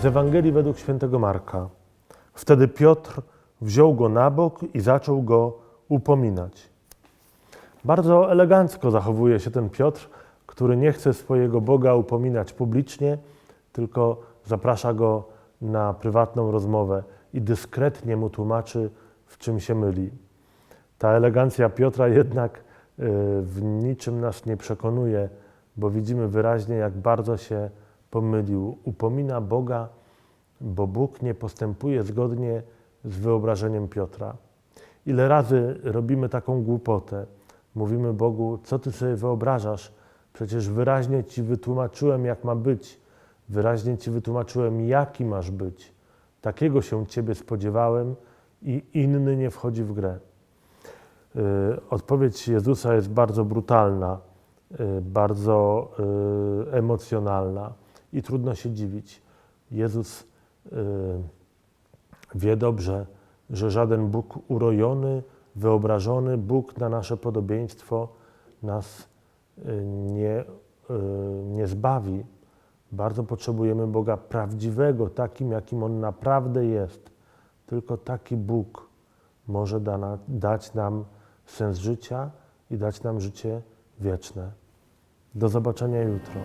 Z Ewangelii według świętego Marka. Wtedy Piotr wziął go na bok i zaczął go upominać. Bardzo elegancko zachowuje się ten Piotr, który nie chce swojego Boga upominać publicznie, tylko zaprasza go na prywatną rozmowę i dyskretnie mu tłumaczy, w czym się myli. Ta elegancja Piotra jednak y, w niczym nas nie przekonuje, bo widzimy wyraźnie, jak bardzo się pomylił. Upomina Boga, bo Bóg nie postępuje zgodnie z wyobrażeniem Piotra. Ile razy robimy taką głupotę? Mówimy Bogu, co ty sobie wyobrażasz? Przecież wyraźnie ci wytłumaczyłem, jak ma być. Wyraźnie ci wytłumaczyłem, jaki masz być. Takiego się ciebie spodziewałem i inny nie wchodzi w grę. Y, Odpowiedź Jezusa jest bardzo brutalna, y, bardzo y, emocjonalna i trudno się dziwić. Jezus y, wie dobrze, że żaden Bóg urojony, wyobrażony, Bóg na nasze podobieństwo nas y, nie, y, nie zbawi. Bardzo potrzebujemy Boga prawdziwego, takim, jakim On naprawdę jest. Tylko taki Bóg może da na, dać nam sens życia i dać nam życie wieczne. Do zobaczenia jutro.